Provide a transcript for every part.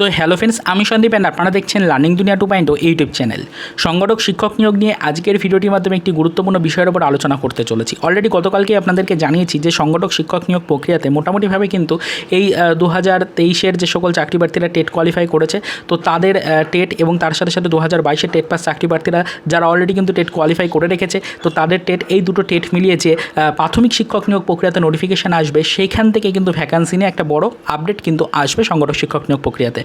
তো hello friends আমি Sandeep and আপনারা দেখছেন লার্নিং দুনিয়া টু পয়েন্ট ইউটিউব চ্যানেল সংগঠক, শিক্ষক নিয়োগ নিয়ে আজকের ভিডিওটির মাধ্যমে একটি গুরুত্বপূর্ণ বিষয়ের উপর আলোচনা করতে চলেছি। অলরেডি গতকালকে আপনাদেরকে জানিয়েছি যে সংগঠক, শিক্ষক নিয়োগ প্রক্রিয়াতে মোটামুটিভাবে কিন্তু এই দু হাজার তেইশের যে সকল চাকরি প্রার্থীরা টেট কোয়ালিফাই করেছে, তো তাদের টেট এবং তার সাথে সাথে দু হাজার বাইশের টেট পাস চাকরি প্রার্থীরা যারা অলরেডি কিন্তু টেট কোয়ালিফাই করে রেখেছে, তো তাদের টেট এই দুটো টেট মিলিয়ে যে প্রাথমিক শিক্ষক নিয়োগ প্রক্রিয়াতে নোটিফিকেশান আসবে, সেইখান থেকে কিন্তু ভ্যাকান্সি নিয়ে একটা বড় আপডেট কিন্তু আসবে সংগঠক, শিক্ষক নিয়োগ প্রক্রিয়াতে।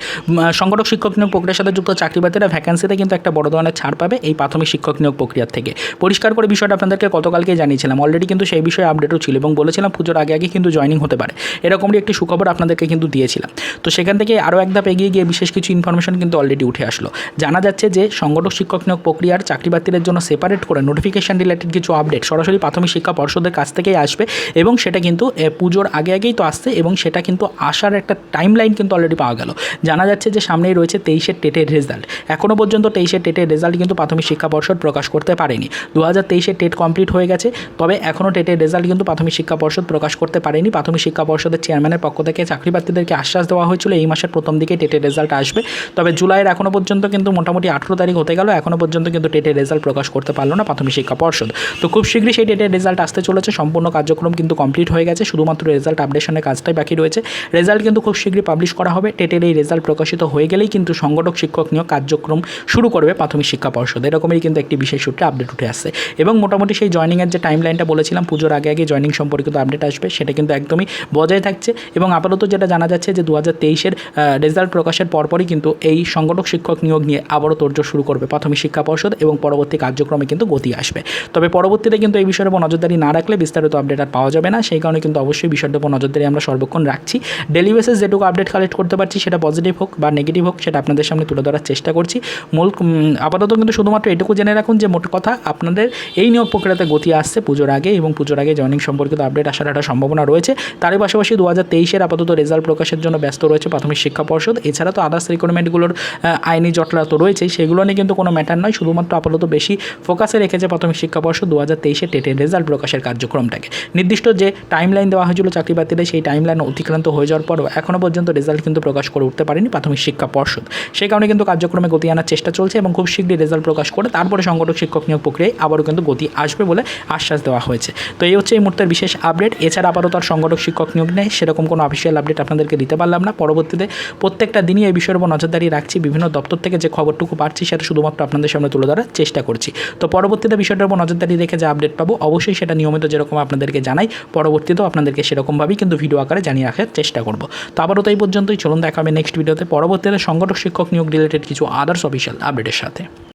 সংগঠক শিক্ষক নিয়োগ প্রক্রিয়ার সাথে যুক্ত চাকরি প্রার্থীরা ভ্যাকান্সিতে কিন্তু একটা বড় ধরনের ছাড় পাবে এই প্রাথমিক শিক্ষক নিয়োগ প্রক্রিয়ার থেকে। পরিষ্কার করে বিষয়টা আপনাদেরকে গতকালকে জানিয়েছিলাম। অলরেডি কিন্তু সেই বিষয়ে আপডেটও ছিল এবং বলেছিলাম পুজোর আগে আগে কিন্তু জয়নিং হতে পারে। এরকমই একটি সুখবর আপনাদেরকে কিন্তু দিয়েছিলাম। তো সেখান থেকে আরও এক ধাপ এগিয়ে গিয়ে বিশেষ কিছু ইনফরমেশন কিন্তু অলরেডি উঠে আসলো। জানা যাচ্ছে যে সংগঠক শিক্ষক নিয়োগ প্রক্রিয়ার চাকরি প্রার্থীদের জন্য সেপারেট করে নোটিফিকেশন রিলেটেড কিছু আপডেট সরাসরি প্রাথমিক শিক্ষা পর্ষদের কাছ থেকেই আসবে এবং সেটা কিন্তু পুজোর আগে আগেই তো আসছে এবং সেটা কিন্তু আসার একটা টাইম লাইন কিন্তু অলরেডি পাওয়া গেল। জানা যাচ্ছে যে সামনেই রয়েছে তেইশের টেটের রেজাল্ট। এখনও পর্যন্ত তেইশের টেটের রেজাল্ট কিন্তু প্রাথমিক শিক্ষা পর্ষদ প্রকাশ করতে পারেনি। দু হাজার তেইশের টেট কমপ্লিট হয়ে গেছে, তবে এখনও টেটের রেজাল্ট কিন্তু প্রাথমিক শিক্ষা পর্ষদ প্রকাশ করতে পারেনি। প্রাথমিক শিক্ষা পর্ষদের চেয়ারম্যানের পক্ষ থেকে চাকরি প্রার্থীদেরকে আশ্বাস দেওয়া হয়েছিল, এই মাসের প্রথম দিকে টেটের রেজাল্ট আসবে। তবে জুলাইয়ের এখনও পর্যন্ত কিন্তু মোটামুটি আঠেরো তারিখ হতে গেল এখনও পর্যন্ত কিন্তু টেটের রেজাল্ট প্রকাশ করতে পারল না প্রাথমিক শিক্ষা পর্ষদ তো খুব শীঘ্রই সেই টেটের রেজাল্ট আসতে চলেছে, সম্পূর্ণ কার্যক্রম কিন্তু কমপ্লিট হয়ে গেছে, শুধুমাত্র রেজাল্ট আপডেশনের কাজটাই বাকি রয়েছে। রেজাল্ট কিন্তু খুব শীঘ্রই পাবলিশ করা হবে, টেটের এই রেজাল্ট প্রকাশিত হয়ে গেলেই কিন্তু সংগঠক, শিক্ষক নিয়োগ কার্যক্রম শুরু করবে প্রাথমিক শিক্ষা পর্ষদ। এরকমই কিন্তু একটি বিশেষ সূত্রে আপডেট উঠে আসছে। এবং মোটামুটি সেই জয়নিংয়ের যে টাইম লাইনটা বলেছিলাম, পুজোর আগে আগে জয়নিং সম্পর্কিত আপডেট আসবে, সেটা কিন্তু একদমই বজায় থাকছে। এবং আপাতত যেটা জানা যাচ্ছে যে দু হাজার তেইশের রেজাল্ট প্রকাশের পরপরই কিন্তু এই সংগঠক, শিক্ষক নিয়োগ নিয়ে আবারও তোড়জোড় শুরু করবে প্রাথমিক শিক্ষা পর্ষদ এবং পরবর্তী কার্যক্রমে কিন্তু গতি আসবে। তবে পরবর্তীতে কিন্তু এই বিষয়ের উপর নজরদারি না রাখলে বিস্তারিত আপডেট আর পাওয়া যাবে না। সেই কারণে কিন্তু অবশ্যই বিষয়টার উপর নজরদারি আমরা সর্বক্ষণ রাখছি। ডেলি যেটুকু আপডেট কালেক্ট করতে পারছি, সেটা পজিটিভ হোক বা নেগেটিভ হোক, সেটা আপনাদের সামনে তুলে ধরার চেষ্টা করছি। মূল আপাতত কিন্তু শুধুমাত্র এটুকু জেনে রাখুন যে, মোট কথা আপনাদের এই নিয়োগ প্রক্রিয়াতে গতি আসছে পুজোর আগে এবং পুজোর আগে জয়নিং সম্পর্কিত আপডেট আসার একটা সম্ভাবনা রয়েছে। তারই পাশাপাশি দু হাজার তেইশের আপাতত রেজাল্ট প্রকাশের জন্য ব্যস্ত রয়েছে প্রাথমিক শিক্ষা পর্ষদ। এছাড়া তো আদার্স রিকোয়ারমেন্টগুলোর আইনি জটলা তো রয়েছেই, সেগুলো নিয়ে কিন্তু কোনো ম্যাটার নয়। শুধুমাত্র আপাতত বেশি ফোকাসে রেখেছে প্রাথমিক শিক্ষা পর্ষদ দু হাজার তেইশে টেটের রেজাল্ট প্রকাশের কার্যক্রমটাকে। নির্দিষ্ট যে টাইম লাইন দেওয়া হয়েছিল চাকরি প্রার্থীদের সেই টাইম লাইন অতিক্রান্ত হয়ে যাওয়ার পরও এখনও পর্যন্ত রেজাল্ট কিন্তু প্রকাশ করে উঠতে পারেনি প্রাথমিক শিক্ষা পর্ষদ। সেই কারণে কিন্তু কার্যক্রমে গতি আনার চেষ্টা চলছে এবং খুব শীঘ্রই রেজাল্ট প্রকাশ করে তারপরে সংগঠক শিক্ষক নিয়োগ প্রক্রিয়ায় আবারও কিন্তু গতি আসবে বলে আশ্বাস দেওয়া হয়েছে। তো এই হচ্ছে এই মুহূর্তের বিশেষ আপডেট এছাড়া আপাতত আর সংগঠক শিক্ষক নিয়োগ নেই, সেরকম কোনো অফিসিয়াল আপডেট আপনাদেরকে দিতে পারলাম না। পরবর্তীতে প্রত্যেকটা দিনই এই বিষয়ের উপর নজরদারি রাখছি, বিভিন্ন দপ্তর থেকে যে খবরটুকু পাচ্ছি সেটা শুধুমাত্র আপনাদের সামনে তুলে ধরার চেষ্টা করছি। তো পরবর্তীতে বিষয়টার উপর নজরদারি রেখে যে আপডেট পাবো, অবশ্যই সেটা নিয়মিত যেরকম আপনাদেরকে জানাই, পরবর্তীতেও আপনাদেরকে সেরকমভাবেই কিন্তু ভিডিও আকারে জানিয়ে রাখার চেষ্টা করব। তো আবারও তো এই পর্যন্তই, চলুন দেখা হবে নেক্সট ভিডিওতে পরবর্তীতে সংগঠক শিক্ষক নিয়োগ রিলেটেড কিছু আদার্স অফিসিয়াল আপডেটের সাথে।